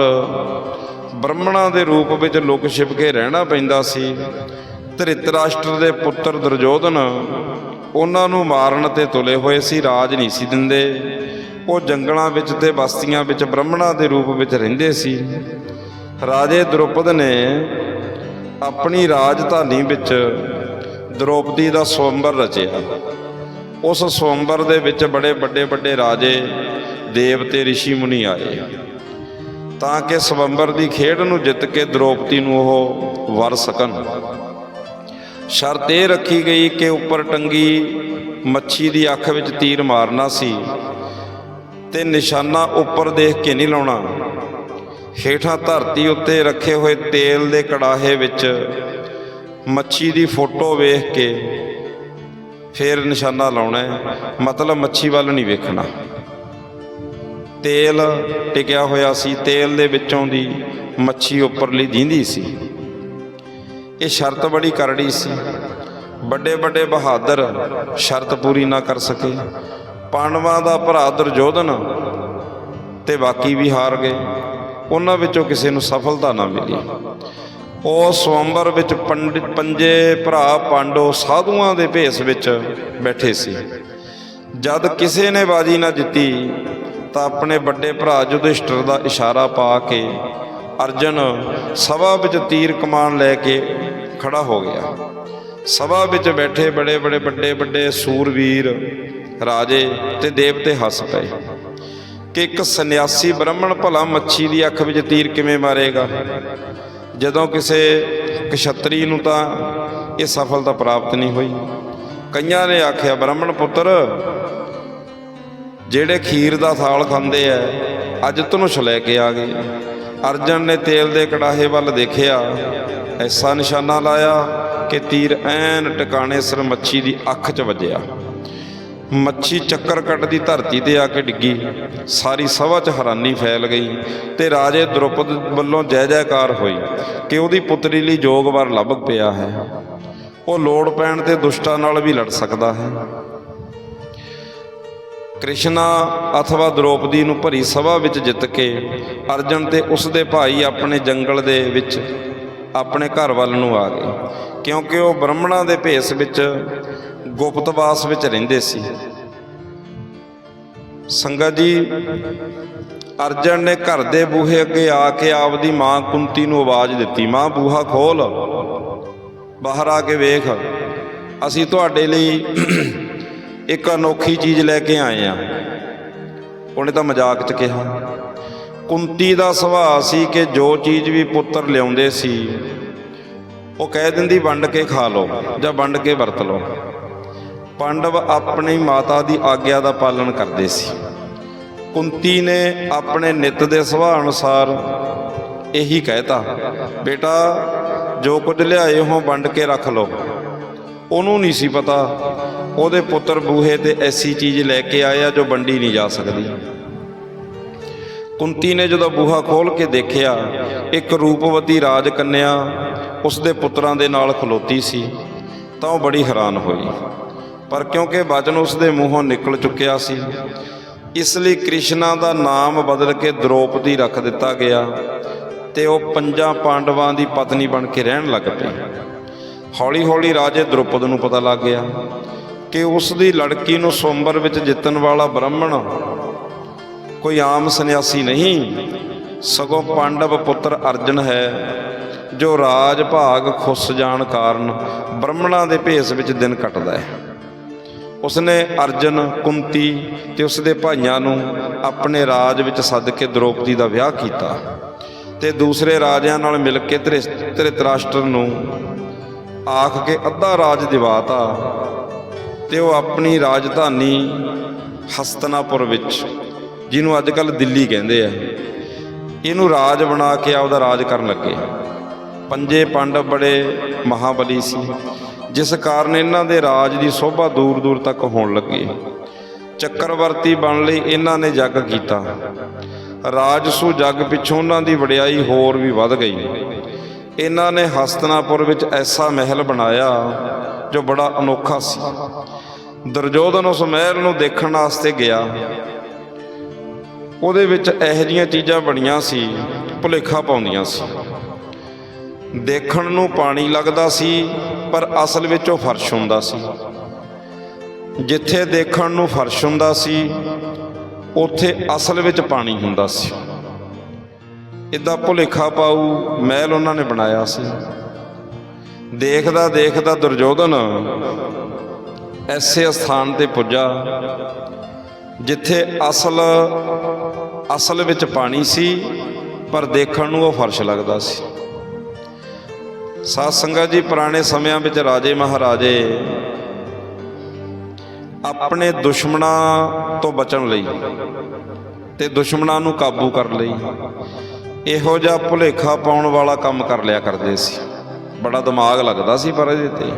ਬ੍ਰਾਹਮਣਾਂ ਦੇ ਰੂਪ ਵਿੱਚ ਲੁਕ ਛਿਪ ਕੇ ਰਹਿਣਾ ਪੈਂਦਾ ਸੀ। ਧ੍ਰਿਤਰਾਸ਼ਟਰ ਦੇ ਪੁੱਤਰ ਦੁਰਯੋਧਨ ਉਹਨਾਂ ਨੂੰ ਮਾਰਨ ਤੇ ਤੁਲੇ ਹੋਏ ਸੀ, ਰਾਜ ਨਹੀਂ ਸੀ ਦਿੰਦੇ। ਉਹ ਜੰਗਲਾਂ ਵਿੱਚ ਤੇ ਬਸਤੀਆਂ ਵਿੱਚ, ਬ੍ਰਾਹਮਣਾਂ ਦੇ ਰੂਪ ਵਿੱਚ ਰਹਿੰਦੇ ਸੀ। ਰਾਜੇ ਦ੍ਰੋਪਦ ਨੇ ਆਪਣੀ ਰਾਜਧਾਨੀ ਵਿੱਚ ਦ੍ਰੋਪਦੀ ਦਾ ਸਵੰਬਰ ਰਚਿਆ। ਉਸ ਸਵੰਬਰ ਦੇ ਵਿੱਚ ਬੜੇ ਵੱਡੇ ਵੱਡੇ ਰਾਜੇ, ਦੇਵਤੇ ઋષਿ ਮੁਨੀ ਆਏ। ਤਾਂ ਕਿ ਸਵੰਬਰ ਦੀ ਖੇਡ ਨੂੰ ਜਿੱਤ ਕੇ ਦ੍ਰੋਪਦੀ ਨੂੰ ਉਹ ਵਰ ਸਕਣ। ਸ਼ਰਤ ਇਹ ਰੱਖੀ ਗਈ ਕਿ ਉੱਪਰ ਟੰਗੀ ਮੱਛੀ ਦੀ ਅੱਖ ਵਿੱਚ ਤੀਰ ਮਾਰਨਾ ਸੀ ਤੇ ਨਿਸ਼ਾਨਾ ਉੱਪਰ ਦੇਖ ਕੇ ਨਹੀਂ ਲਾਉਣਾ। ਹੇਠਾਂ ਧਰਤੀ ਉੱਤੇ ਰੱਖੇ ਹੋਏ ਤੇਲ ਦੇ ਕੜਾਹੇ ਵਿੱਚ ਮੱਛੀ ਦੀ ਫੋਟੋ ਵੇਖ ਕੇ ਫਿਰ ਨਿਸ਼ਾਨਾ ਲਾਉਣਾ ਮਤਲਬ ਮੱਛੀ ਵੱਲ ਨਹੀਂ ਵੇਖਣਾ। ਤੇਲ ਟਿਕਿਆ ਹੋਇਆ ਸੀ। ਤੇਲ ਦੇ ਵਿੱਚੋਂ ਦੀ ਮੱਛੀ ਉੱਪਰਲੀ ਦੀਂਦੀ ਸੀ। ਇਹ ਸ਼ਰਤ ਬੜੀ ਕਰੜੀ ਸੀ। ਵੱਡੇ ਵੱਡੇ ਬਹਾਦਰ ਸ਼ਰਤ ਪੂਰੀ ਨਾ ਕਰ ਸਕੇ। ਪਾਂਡਵਾਂ ਦਾ ਭਰਾ ਦੁਰਯੋਧਨ ਤੇ ਬਾਕੀ ਵੀ ਹਾਰ ਗਏ। ਉਹਨਾਂ ਵਿੱਚੋਂ ਕਿਸੇ ਨੂੰ ਸਫਲਤਾ ਨਾ ਮਿਲੀ। ਉਹ ਸਵੰਬਰ ਵਿੱਚ ਪੰਡਿਤ ਪੰਜੇ ਭਰਾ ਪਾਂਡੋ ਸਾਧੂਆਂ ਦੇ ਭੇਸ ਵਿੱਚ ਬੈਠੇ ਸੀ। ਜਦ ਕਿਸੇ ਨੇ ਬਾਜੀ ਨਾ ਦਿੱਤੀ ਤਾਂ ਆਪਣੇ ਵੱਡੇ ਭਰਾ ਯੁਧਿਸ਼ਟਰ ਦਾ ਇਸ਼ਾਰਾ ਪਾ ਕੇ ਅਰਜਨ ਸਭਾ ਵਿੱਚ ਤੀਰ ਕਮਾਨ ਲੈ ਕੇ ਖੜਾ ਹੋ ਗਿਆ। ਸਭਾ ਵਿੱਚ ਬੈਠੇ ਬੜੇ ਬੜੇ ਵੱਡੇ ਵੱਡੇ ਸੂਰਵੀਰ, ਰਾਜੇ ਤੇ ਦੇਵਤੇ ਹੱਸ ਪਏ। ਕਿ ਇੱਕ ਸੰਨਿਆਸੀ ਬ੍ਰਾਹਮਣ ਭਲਾ ਮੱਛੀ ਦੀ ਅੱਖ ਵਿੱਚ ਤੀਰ ਕਿਵੇਂ ਮਾਰੇਗਾ? ਜਦੋਂ ਕਿਸੇ ਕਸ਼ਤਰੀ ਨੂੰ ਤਾਂ ਇਹ ਸਫਲਤਾ ਪ੍ਰਾਪਤ ਨਹੀਂ ਹੋਈ। ਕਈਆਂ ਨੇ ਆਖਿਆ, ਬ੍ਰਾਹਮਣ ਪੁੱਤਰ, ਜਿਹੜੇ ਖੀਰ ਦਾ ਥਾਲ ਖਾਂਦੇ ਐ, ਅੱਜ ਧਨੁਸ਼ ਲੈ ਕੇ ਆ ਗਏ। ਅਰਜਨ ਨੇ ਤੇਲ ਦੇ ਕੜਾਹੇ ਵੱਲ ਦੇਖਿਆ। ਐਸਾ ਨਿਸ਼ਾਨਾ ਲਾਇਆ ਕਿ ਤੀਰ ਐਨ ਟਿਕਾਣੇ ਸਿਰ ਮੱਛੀ ਦੀ ਅੱਖ 'ਚ ਵੱਜਿਆ। ਮੱਛੀ ਚੱਕਰ ਕੱਟਦੀ ਧਰਤੀ ਤੇ ਆ ਕੇ ਡਿੱਗੀ। ਸਾਰੀ ਸਭਾ 'ਚ ਹੈਰਾਨੀ ਫੈਲ ਗਈ ਤੇ ਰਾਜੇ ਦ੍ਰੁਪਦ ਵੱਲੋਂ ਜੈ ਜੈਕਾਰ ਹੋਈ ਕਿ ਉਹਦੀ ਪੁੱਤਰੀ ਲਈ ਜੋਗ ਵਰ ਲੱਭ ਪਿਆ ਹੈ। ਉਹ ਲੋੜ ਪੈਣ ਤੇ ਦੁਸ਼ਟਾਂ ਨਾਲ ਵੀ ਲੜ ਸਕਦਾ ਹੈ। ਕ੍ਰਿਸ਼ਨਾ ਅਥਵਾ ਦ੍ਰੋਪਦੀ ਨੂੰ ਭਰੀ ਸਭਾ ਵਿੱਚ ਜਿੱਤ ਕੇ ਅਰਜਨ ਤੇ ਉਸ ਦੇ ਭਾਈ ਆਪਣੇ ਜੰਗਲ ਦੇ ਵਿੱਚ ਆਪਣੇ ਘਰ ਵੱਲ ਨੂੰ ਆ ਗਏ। ਕਿਉਂਕਿ ਉਹ ਬ੍ਰਾਹਮਣਾਂ ਦੇ ਭੇਸ ਵਿੱਚ ਗੁਪਤਵਾਸ ਵਿੱਚ ਰਹਿੰਦੇ ਸੀ। ਸੰਗਤ ਜੀ, ਅਰਜਨ ਨੇ ਘਰ ਦੇ ਬੂਹੇ ਅੱਗੇ ਆ ਕੇ ਆਪਦੀ ਮਾਂ ਕੁੰਤੀ ਨੂੰ ਆਵਾਜ਼ ਦਿੱਤੀ, ਮਾਂ, ਬੂਹਾ ਖੋਲ। ਬਾਹਰ ਆ ਕੇ ਵੇਖ। ਅਸੀਂ ਤੁਹਾਡੇ ਲਈ ਇੱਕ ਅਨੋਖੀ ਚੀਜ਼ ਲੈ ਕੇ ਆਏ ਆ। ਉਹਨੇ ਤਾਂ ਮਜ਼ਾਕ 'ਚ ਕਿਹਾ। ਕੁੰਤੀ ਦਾ ਸੁਭਾਅ ਸੀ ਕਿ ਜੋ ਚੀਜ਼ ਵੀ ਪੁੱਤਰ ਲਿਆਉਂਦੇ ਸੀ, ਉਹ ਕਹਿ ਦਿੰਦੀ ਵੰਡ ਕੇ ਖਾ ਲਓ ਜਾਂ ਵੰਡ ਕੇ ਵਰਤ ਲਓ। ਪਾਂਡਵ ਆਪਣੀ ਮਾਤਾ ਦੀ ਆਗਿਆ ਦਾ ਪਾਲਣ ਕਰਦੇ ਸੀ। ਕੁੰਤੀ ਨੇ ਆਪਣੇ ਨਿਤ ਦੇ ਸੁਭਾਅ ਅਨੁਸਾਰ ਇਹੀ ਕਹਿਤਾ, ਬੇਟਾ, ਜੋ ਕੁਝ ਲਿਆਏ ਹੋ ਵੰਡ ਕੇ ਰੱਖ ਲਓ। ਉਹਨੂੰ ਨਹੀਂ ਸੀ ਪਤਾ ਉਹਦੇ ਪੁੱਤਰ ਬੂਹੇ ਤੇ ਐਸੀ ਚੀਜ਼ ਲੈ ਕੇ ਆਇਆ ਜੋ ਵੰਡੀ ਨਹੀਂ ਜਾ ਸਕਦੀ। ਕੁੰਤੀ ਨੇ ਜਦੋਂ ਬੂਹਾ ਖੋਲ ਕੇ ਦੇਖਿਆ, ਇੱਕ ਰੂਪਵਤੀ ਰਾਜ ਕੰਨਿਆ ਉਸ ਦੇ ਪੁੱਤਰਾਂ ਦੇ ਨਾਲ ਖਲੋਤੀ ਸੀ, ਤਾਂ ਉਹ ਬੜੀ ਹੈਰਾਨ ਹੋਈ। ਪਰ ਕਿਉਂਕਿ ਵਚਨ ਉਸ ਦੇ ਮੂੰਹੋਂ ਨਿਕਲ ਚੁੱਕਿਆ ਸੀ, ਇਸ ਲਈ ਕ੍ਰਿਸ਼ਨਾ ਦਾ ਨਾਮ ਬਦਲ ਕੇ ਦ੍ਰੋਪਦੀ ਰੱਖ ਦਿੱਤਾ ਗਿਆ ਤੇ ਉਹ ਪੰਜਾਂ ਪਾਂਡਵਾਂ ਦੀ ਪਤਨੀ ਬਣ ਕੇ ਰਹਿਣ ਲੱਗ ਪਈ। ਹੌਲੀ-ਹੌਲੀ ਰਾਜੇ ਦ੍ਰੋਪਦ ਨੂੰ ਪਤਾ ਲੱਗ ਗਿਆ ਕਿ ਉਸ ਦੀ ਲੜਕੀ ਨੂੰ ਸੋਮਵਾਰ ਵਿੱਚ ਜਿੱਤਣ ਵਾਲਾ ਬ੍ਰਾਹਮਣ ਕੋਈ ਆਮ ਸੰਨਿਆਸੀ ਨਹੀਂ, ਸਗੋਂ ਪਾਂਡਵ ਪੁੱਤਰ ਅਰਜਨ ਹੈ, ਜੋ ਰਾਜ ਭਾਗ ਖੁੱਸ ਜਾਣ ਕਾਰਨ ਬ੍ਰਾਹਮਣਾਂ ਦੇ ਭੇਸ ਵਿੱਚ ਦਿਨ ਕੱਟਦਾ ਹੈ। ਉਸਨੇ ਅਰਜਨ, ਕੁੰਤੀ ਤੇ ਉਸਦੇ ਭਾਈਆਂ ਨੂੰ ਆਪਣੇ ਰਾਜ ਵਿੱਚ ਸੱਦ ਕੇ ਦ੍ਰੋਪਦੀ ਦਾ ਵਿਆਹ ਕੀਤਾ ਤੇ ਦੂਸਰੇ ਰਾਜਿਆਂ ਨਾਲ ਮਿਲ ਕੇ ਧ੍ਰਿ- ਧ੍ਰਿਤਰਾਸ਼ਟਰ ਨੂੰ ਆਖ ਕੇ ਅੱਧਾ ਰਾਜ ਦਿਵਾਤਾ। ਤੇ ਉਹ ਆਪਣੀ ਰਾਜਧਾਨੀ ਹਸਤਨਾਪੁਰ ਵਿੱਚ, ਜਿਹਨੂੰ ਅੱਜ ਕੱਲ ਦਿੱਲੀ ਕਹਿੰਦੇ ਆ। ਇਹਨੂੰ ਰਾਜ ਬਣਾ ਕੇ ਆਪਦਾ ਰਾਜ ਕਰਨ ਲੱਗੇ। ਪੰਜੇ ਪਾਂਡਵ ਬੜੇ ਮਹਾਬਲੀ ਸੀ। ਜਿਸ ਕਾਰਨ ਇਹਨਾਂ ਦੇ ਰਾਜ ਦੀ ਸ਼ੋਭਾ ਦੂਰ ਦੂਰ ਤੱਕ ਹੋਣ ਲੱਗੀ। ਚੱਕਰਵਰਤੀ ਬਣ ਲਈ ਇਹਨਾਂ ਨੇ ਜੱਗ ਕੀਤਾ। ਰਾਜਸੂ ਜੱਗ ਪਿੱਛੋਂ ਉਹਨਾਂ ਦੀ ਵਡਿਆਈ ਹੋਰ ਵੀ ਵੱਧ ਗਈ। ਇਹਨਾਂ ਨੇ ਹਸਤਨਾਪੁਰ ਵਿੱਚ ਐਸਾ ਮਹਿਲ ਬਣਾਇਆ, ਜੋ ਬੜਾ ਅਨੋਖਾ ਸੀ। ਦੁਰਯੋਧਨ ਉਸ ਮਹਿਲ ਨੂੰ ਦੇਖਣ ਵਾਸਤੇ ਗਿਆ। ਉਹਦੇ ਵਿੱਚ ਇਹੋ ਜੀਆਂ ਚੀਜ਼ਾਂ ਬਣੀਆਂ ਸੀ, ਭੁਲੇਖਾ ਪਾਉਂਦੀਆਂ ਸੀ। ਦੇਖਣ ਨੂੰ ਪਾਣੀ ਲੱਗਦਾ ਸੀ, ਪਰ ਅਸਲ ਵਿੱਚ ਉਹ ਫਰਸ਼ ਹੁੰਦਾ ਸੀ। ਜਿੱਥੇ ਦੇਖਣ ਨੂੰ ਫਰਸ਼ ਹੁੰਦਾ ਸੀ, ਉੱਥੇ ਅਸਲ ਵਿੱਚ ਪਾਣੀ ਹੁੰਦਾ ਸੀ। ਇਦਾਂ ਭੁਲੇਖਾ ਪਾਉ ਮਹਿਲ ਉਹਨਾਂ ਨੇ ਬਣਾਇਆ ਸੀ। ਦੇਖਦਾ ਦੇਖਦਾ ਦੁਰਯੋਧਨ ਐਸੇ ਸਥਾਨ ਤੇ ਪੁੱਜਾ, ਜਿੱਥੇ ਅਸਲ ਅਸਲ ਵਿੱਚ ਪਾਣੀ ਸੀ, ਪਰ ਦੇਖਣ ਨੂੰ ਉਹ ਫਰਸ਼ ਲੱਗਦਾ ਸੀ। ਸਾਧ ਸੰਗਤ ਜੀ, ਪੁਰਾਣੇ ਸਮਿਆਂ ਵਿੱਚ ਰਾਜੇ ਮਹਾਰਾਜੇ ਆਪਣੇ ਦੁਸ਼ਮਣਾਂ ਤੋਂ ਬਚਣ ਲਈ ਤੇ ਦੁਸ਼ਮਣਾਂ ਨੂੰ ਕਾਬੂ ਕਰਨ ਲਈ, ਇਹੋ ਜਿਹਾ ਭੁਲੇਖਾ ਪਾਉਣ ਵਾਲਾ ਕੰਮ ਕਰ ਲਿਆ ਕਰਦੇ ਸੀ। ਬੜਾ ਦਿਮਾਗ ਲੱਗਦਾ ਸੀ ਪਰ ਇਹਦੇ ਤੇ।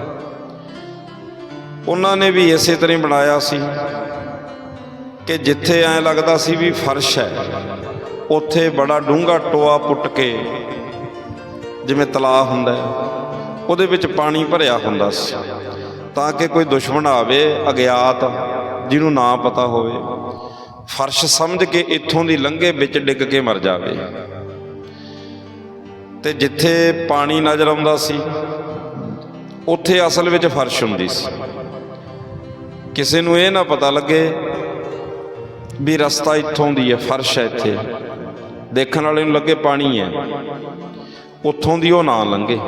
ਉਹਨਾਂ ਨੇ ਵੀ ਇਸੇ ਤਰ੍ਹਾਂ ਹੀ ਬਣਾਇਆ ਸੀ ਕਿ ਜਿੱਥੇ ਐ ਲੱਗਦਾ ਸੀ ਵੀ ਫਰਸ਼ ਹੈ, ਉੱਥੇ ਬੜਾ ਡੂੰਘਾ ਟੋਆ ਪੁੱਟ ਕੇ ਜਿਵੇਂ ਤਲਾਅ ਹੁੰਦਾ ਉਹਦੇ ਵਿੱਚ ਪਾਣੀ ਭਰਿਆ ਹੁੰਦਾ ਸੀ ਤਾਂ ਕਿ ਕੋਈ ਦੁਸ਼ਮਣ ਆਵੇ, ਅਗਿਆਤ, ਜਿਹਨੂੰ ਨਾ ਪਤਾ ਹੋਵੇ। ਫਰਸ਼ ਸਮਝ ਕੇ ਇੱਥੋਂ ਦੀ ਲੰਘੇ ਵਿੱਚ ਡਿੱਗ ਕੇ ਮਰ ਜਾਵੇ। ਤੇ ਜਿੱਥੇ ਪਾਣੀ ਨਜ਼ਰ ਆਉਂਦਾ ਸੀ, ਉੱਥੇ ਅਸਲ ਵਿੱਚ ਫਰਸ਼ ਹੁੰਦੀ ਸੀ। ਕਿਸੇ ਨੂੰ ਇਹ ਨਾ ਪਤਾ ਲੱਗੇ ਵੀ ਰਸਤਾ ਇੱਥੋਂ ਦੀ ਹੈ, ਫਰਸ਼ ਹੈ ਇੱਥੇ। ਦੇਖਣ ਵਾਲੇ ਨੂੰ ਲੱਗੇ ਪਾਣੀ ਹੈ। ਉੱਥੋਂ ਦੀ ਉਹ ਨਾ ਲੰਘੇ।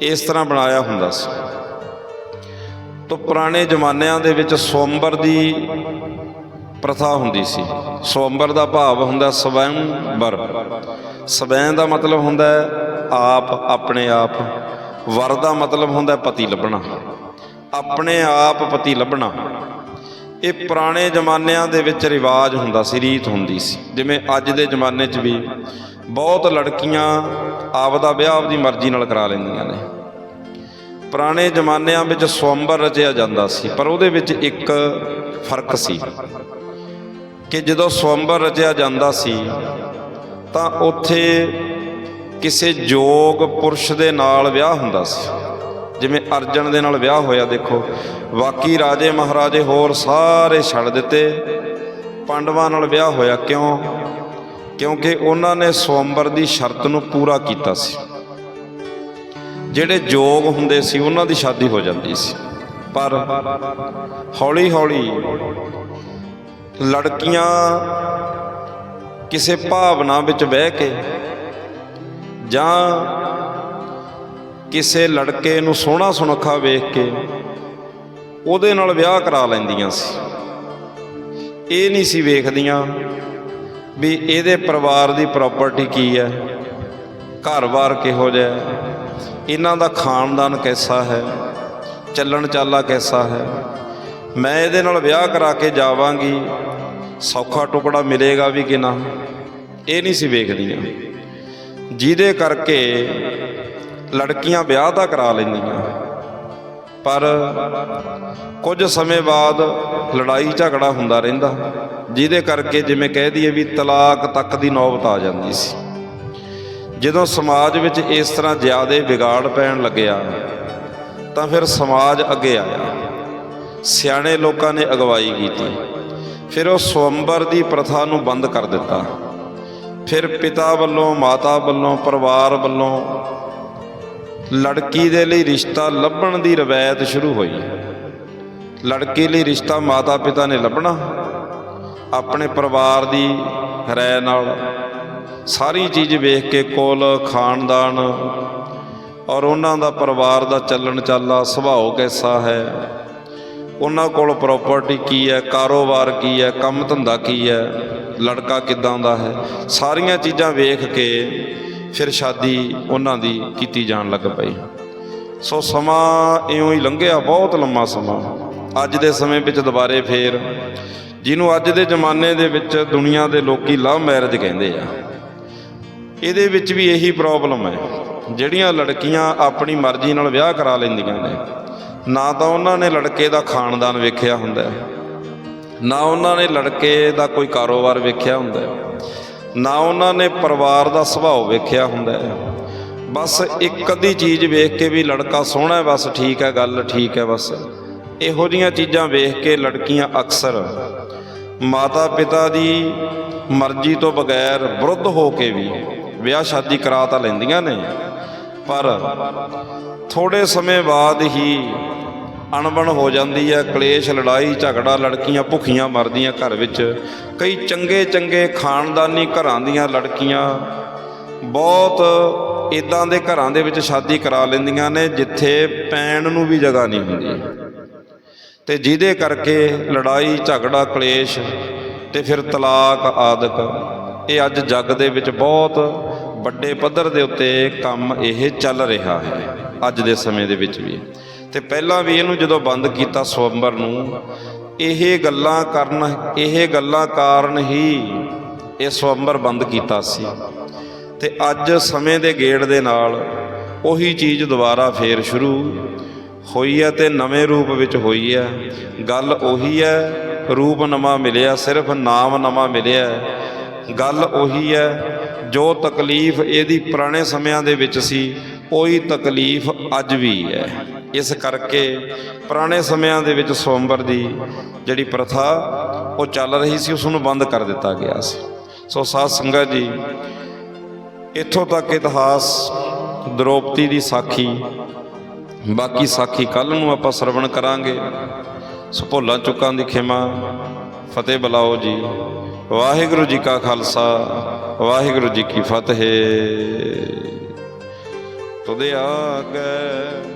ਇਸ ਤਰ੍ਹਾਂ ਬਣਾਇਆ ਹੁੰਦਾ ਸੀ। ਤੋਂ ਪੁਰਾਣੇ ਜ਼ਮਾਨਿਆਂ ਦੇ ਵਿੱਚ ਸਵੰਬਰ ਦੀ ਪ੍ਰਥਾ ਹੁੰਦੀ ਸੀ। ਸਵੰਬਰ ਦਾ ਭਾਵ ਹੁੰਦਾ ਸਵੈੰਬਰ। ਸਵੈਂ ਦਾ ਮਤਲਬ ਹੁੰਦਾ ਆਪ, ਆਪਣੇ ਆਪ। ਵਰ ਦਾ ਮਤਲਬ ਹੁੰਦਾ ਪਤੀ ਲੱਭਣਾ। ਆਪਣੇ ਆਪ ਪਤੀ ਲੱਭਣਾ। ਇਹ ਪੁਰਾਣੇ ਜ਼ਮਾਨਿਆਂ ਦੇ ਵਿੱਚ ਰਿਵਾਜ ਹੁੰਦਾ ਸੀ, ਰੀਤ ਹੁੰਦੀ ਸੀ। ਜਿਵੇਂ ਅੱਜ ਦੇ ਜ਼ਮਾਨੇ 'ਚ ਵੀ ਬਹੁਤ ਲੜਕੀਆਂ ਆਪਦਾ ਵਿਆਹ ਆਪਦੀ ਮਰਜ਼ੀ ਨਾਲ ਕਰਾ ਲੈਂਦੀਆਂ ਨੇ। ਪੁਰਾਣੇ ਜ਼ਮਾਨਿਆਂ ਵਿੱਚ ਸਵੰਬਰ ਰਚਿਆ ਜਾਂਦਾ ਸੀ, ਪਰ ਉਹਦੇ ਵਿੱਚ ਇੱਕ ਫ਼ਰਕ ਸੀ ਕਿ ਜਦੋਂ ਸਵੰਬਰ ਰਚਿਆ ਜਾਂਦਾ ਸੀ, ਤਾਂ ਉੱਥੇ ਕਿਸੇ ਯੋਗ ਪੁਰਸ਼ ਦੇ ਨਾਲ ਵਿਆਹ ਹੁੰਦਾ ਸੀ। ਜਿਵੇਂ ਅਰਜਨ ਦੇ ਨਾਲ ਵਿਆਹ ਹੋਇਆ, ਦੇਖੋ। ਬਾਕੀ ਰਾਜੇ ਮਹਾਰਾਜੇ ਹੋਰ ਸਾਰੇ ਛੱਡ ਦਿੱਤੇ। ਪਾਂਡਵਾਂ ਨਾਲ ਵਿਆਹ ਹੋਇਆ ਕਿਉਂ? ਕਿਉਂਕਿ ਉਹਨਾਂ ਨੇ ਸਵੰਬਰ ਦੀ ਸ਼ਰਤ ਨੂੰ ਪੂਰਾ ਕੀਤਾ ਸੀ। ਜਿਹੜੇ ਯੋਗ ਹੁੰਦੇ ਸੀ, ਉਹਨਾਂ ਦੀ ਸ਼ਾਦੀ ਹੋ ਜਾਂਦੀ ਸੀ। ਪਰ ਹੌਲੀ ਹੌਲੀ ਲੜਕੀਆਂ ਕਿਸੇ ਭਾਵਨਾ ਵਿੱਚ ਬਹਿ ਕੇ ਜਾਂ ਕਿਸੇ ਲੜਕੇ ਨੂੰ ਸੋਹਣਾ ਸੁਨੱਖਾ ਵੇਖ ਕੇ ਉਹਦੇ ਨਾਲ ਵਿਆਹ ਕਰਾ ਲੈਂਦੀਆਂ ਸੀ। ਇਹ ਨਹੀਂ ਸੀ ਵੇਖਦੀਆਂ ਵੀ ਇਹਦੇ ਪਰਿਵਾਰ ਦੀ ਪ੍ਰਾਪਰਟੀ ਕੀ ਹੈ, ਘਰ-ਬਾਰ ਕਿਹੋ ਜਿਹਾ ਇਹਨਾਂ ਦਾ ਖਾਨਦਾਨ ਕਿਹਦਾ ਹੈ, ਚੱਲਣ ਚਾਲਾ ਕਿਹਦਾ ਹੈ। ਮੈਂ ਇਹਦੇ ਨਾਲ ਵਿਆਹ ਕਰਾ ਕੇ ਜਾਵਾਂਗੀ, ਸੌਖਾ ਟੁਕੜਾ ਮਿਲੇਗਾ ਵੀ ਕਿ ਨਾ, ਇਹ ਨਹੀਂ ਸੀ ਵੇਖਦੀਆਂ। ਜਿਹਦੇ ਕਰਕੇ ਲੜਕੀਆਂ ਵਿਆਹ ਤਾਂ ਕਰਾ ਲੈਂਦੀਆਂ। ਪਰ ਕੁਝ ਸਮੇਂ ਬਾਅਦ ਲੜਾਈ ਝਗੜਾ ਹੁੰਦਾ ਰਹਿੰਦਾ। ਜਿਹਦੇ ਕਰਕੇ ਜਿਵੇਂ ਕਹਿ ਦਈਏ ਵੀ ਤਲਾਕ ਤੱਕ ਦੀ ਨੌਬਤ ਆ ਜਾਂਦੀ ਸੀ। ਜਦੋਂ ਸਮਾਜ ਵਿੱਚ ਇਸ ਤਰ੍ਹਾਂ ਜ਼ਿਆਦਾ ਵਿਗਾੜ ਪੈਣ ਲੱਗਿਆ, ਤਾਂ ਫਿਰ ਸਮਾਜ ਅੱਗੇ ਆਇਆ। ਸਿਆਣੇ ਲੋਕਾਂ ਨੇ ਅਗਵਾਈ ਕੀਤੀ। ਫਿਰ ਉਹ ਸਵੰਬਰ ਦੀ ਪ੍ਰਥਾ ਨੂੰ ਬੰਦ ਕਰ ਦਿੱਤਾ। ਫਿਰ ਪਿਤਾ ਵੱਲੋਂ, ਮਾਤਾ ਵੱਲੋਂ, ਪਰਿਵਾਰ ਵੱਲੋਂ ਲੜਕੀ ਦੇ ਲਈ ਰਿਸ਼ਤਾ ਲੱਭਣ ਦੀ ਰਵਾਇਤ ਸ਼ੁਰੂ ਹੋਈ। ਲੜਕੀ ਲਈ ਰਿਸ਼ਤਾ ਮਾਤਾ ਪਿਤਾ ਨੇ ਲੱਭਣਾ, ਆਪਣੇ ਪਰਿਵਾਰ ਦੀ ਰਾਏ ਨਾਲ ਸਾਰੀ ਚੀਜ਼ ਵੇਖ ਕੇ ਕੋਲ ਖਾਨਦਾਨ ਔਰ ਉਹਨਾਂ ਦਾ ਪਰਿਵਾਰ ਦਾ ਚੱਲਣ ਚਾਲਾ ਸੁਭਾਅ ਕੈਸਾ ਹੈ, ਉਹਨਾਂ ਕੋਲ ਪ੍ਰਾਪਰਟੀ ਕੀ ਹੈ, ਕਾਰੋਬਾਰ ਕੀ ਹੈ, ਕੰਮ ਧੰਦਾ ਕੀ ਹੈ, ਲੜਕਾ ਕਿਦਾਂ ਦਾ ਹੈ, ਸਾਰੀਆਂ ਚੀਜ਼ਾਂ ਵੇਖ ਕੇ ਫਿਰ ਸ਼ਾਦੀ ਉਹਨਾਂ ਦੀ ਕੀਤੀ ਜਾਣ ਲੱਗ ਪਈ। ਸੋ ਸਮਾਂ ਇਉਂ ਹੀ ਲੰਘਿਆ ਬਹੁਤ ਲੰਮਾ ਸਮਾਂ। ਅੱਜ ਦੇ ਸਮੇਂ ਵਿੱਚ ਦੁਬਾਰੇ ਫੇਰ ਜਿਹਨੂੰ ਅੱਜ ਦੇ ਜ਼ਮਾਨੇ ਦੇ ਵਿੱਚ ਦੁਨੀਆ ਦੇ ਲੋਕੀ ਲਵ ਮੈਰਿਜ ਕਹਿੰਦੇ ਆ, ਇਹਦੇ ਵਿੱਚ ਵੀ ਇਹੀ ਪ੍ਰੋਬਲਮ ਹੈ। ਜਿਹੜੀਆਂ ਲੜਕੀਆਂ ਆਪਣੀ ਮਰਜ਼ੀ ਨਾਲ ਵਿਆਹ ਕਰਾ ਲੈਂਦੀਆਂ ਨੇ, ਨਾ ਤਾਂ ਉਹਨਾਂ ਨੇ ਲੜਕੇ ਦਾ ਖਾਨਦਾਨ ਵੇਖਿਆ ਹੁੰਦਾ ਨਾ ਉਹਨਾਂ ਨੇ ਲੜਕੇ ਦਾ ਕੋਈ ਕਾਰੋਬਾਰ ਵੇਖਿਆ ਹੁੰਦਾ ਨਾ ਉਹਨਾਂ ਨੇ ਪਰਿਵਾਰ ਦਾ ਸੁਭਾਅ ਵੇਖਿਆ ਹੁੰਦਾ ਹੈ। ਬਸ ਇੱਕ ਅੱਧੀ ਚੀਜ਼ ਵੇਖ ਕੇ ਵੀ ਲੜਕਾ ਸੋਹਣਾ ਹੈ, ਬਸ ਠੀਕ ਹੈ, ਗੱਲ ਠੀਕ ਹੈ, ਬਸ ਇਹੋ ਜੀਆਂ ਚੀਜ਼ਾਂ ਵੇਖ ਕੇ ਲੜਕੀਆਂ ਅਕਸਰ ਮਾਤਾ ਪਿਤਾ ਦੀ ਮਰਜ਼ੀ ਤੋਂ ਬਗੈਰ ਵਿਰੁੱਧ ਹੋ ਕੇ ਵੀ ਵਿਆਹ ਸ਼ਾਦੀ ਕਰਾ ਤਾਂ ਲੈਂਦੀਆਂ ਨੇ ਪਰ ਥੋੜੇ ਸਮੇਂ ਬਾਅਦ ਹੀ ਅਣਬਣ ਹੋ ਜਾਂਦੀ ਹੈ, ਕਲੇਸ਼, ਲੜਾਈ, ਝਗੜਾ, ਲੜਕੀਆਂ ਭੁੱਖੀਆਂ ਮਰਦੀਆਂ ਘਰ ਵਿੱਚ। ਕਈ ਚੰਗੇ ਚੰਗੇ ਖਾਨਦਾਨੀ ਘਰਾਂ ਦੀਆਂ ਲੜਕੀਆਂ ਬਹੁਤ ਇਦਾਂ ਦੇ ਘਰਾਂ ਦੇ ਵਿੱਚ ਸ਼ਾਦੀ ਕਰਾ ਲੈਂਦੀਆਂ ਨੇ, ਜਿੱਥੇ ਪੈਣ ਨੂੰ ਵੀ ਜਗ੍ਹਾ ਨਹੀਂ ਹੁੰਦੀ। ਤੇ ਜਿਹਦੇ ਕਰਕੇ ਲੜਾਈ, ਝਗੜਾ, ਕਲੇਸ਼ ਤੇ ਫਿਰ ਤਲਾਕ, ਆਦਿਕ, ਇਹ ਅੱਜ ਜੱਗ ਦੇ ਵਿੱਚ ਬਹੁਤ ਵੱਡੇ ਪੱਧਰ ਦੇ ਉੱਤੇ ਕੰਮ ਇਹ ਚੱਲ ਰਿਹਾ ਹੈ, ਅੱਜ ਦੇ ਸਮੇਂ ਦੇ ਵਿੱਚ ਵੀ। ਤੇ ਪਹਿਲਾਂ ਵੀ ਇਹਨੂੰ ਜਦੋਂ ਬੰਦ ਕੀਤਾ ਸਵੰਬਰ ਨੂੰ, ਇਹ ਗੱਲਾਂ ਕਰਨ, ਇਹ ਗੱਲਾਂ ਕਾਰਨ ਹੀ ਇਹ ਸਵੰਬਰ ਬੰਦ ਕੀਤਾ ਸੀ। ਤੇ ਅੱਜ ਸਮੇਂ ਦੇ ਗੇੜ ਦੇ ਨਾਲ ਉਹੀ ਚੀਜ਼ ਦੁਬਾਰਾ ਫੇਰ ਸ਼ੁਰੂ ਹੋਈ ਹੈ ਤੇ ਨਵੇਂ ਰੂਪ ਵਿੱਚ ਹੋਈ ਹੈ। ਗੱਲ ਉਹੀ ਹੈ, ਰੂਪ ਨਵਾਂ ਮਿਲਿਆ, ਸਿਰਫ ਨਾਮ ਨਵਾਂ ਮਿਲਿਆ। ਗੱਲ ਉਹੀ ਹੈ, ਜੋ ਤਕਲੀਫ ਇਹਦੀ ਪੁਰਾਣੇ ਸਮਿਆਂ ਦੇ ਵਿੱਚ ਸੀ, ਉਹੀ ਤਕਲੀਫ ਅੱਜ ਵੀ ਹੈ। ਇਸ ਕਰਕੇ ਪੁਰਾਣੇ ਸਮਿਆਂ ਦੇ ਵਿੱਚ ਸਵੰਬਰ ਦੀ ਜਿਹੜੀ ਪ੍ਰਥਾ, ਉਹ ਚੱਲ ਰਹੀ ਸੀ, ਉਸ ਨੂੰ ਬੰਦ ਕਰ ਦਿੱਤਾ ਗਿਆ ਸੀ। ਸੋ ਸਾਧ ਸੰਗਤ ਜੀ, ਇੱਥੋਂ ਤੱਕ ਇਤਿਹਾਸ, ਦ੍ਰੋਪਦੀ ਦੀ ਸਾਖੀ, ਬਾਕੀ ਸਾਖੀ ਕੱਲ ਨੂੰ ਆਪਾਂ ਸਰਵਣ ਕਰਾਂਗੇ। ਸੋ ਭੁੱਲਾਂ ਚੁੱਕਾਂ ਦੀ ਖਿਮਾ, ਫਤਿਹ ਬੁਲਾਓ ਜੀ। ਵਾਹਿਗੁਰੂ ਜੀ ਕਾ ਖਾਲਸਾ, ਵਾਹਿਗੁਰੂ ਜੀ ਕੀ ਫਤਿਹ। ਤੁਦੇ ਆਗੇ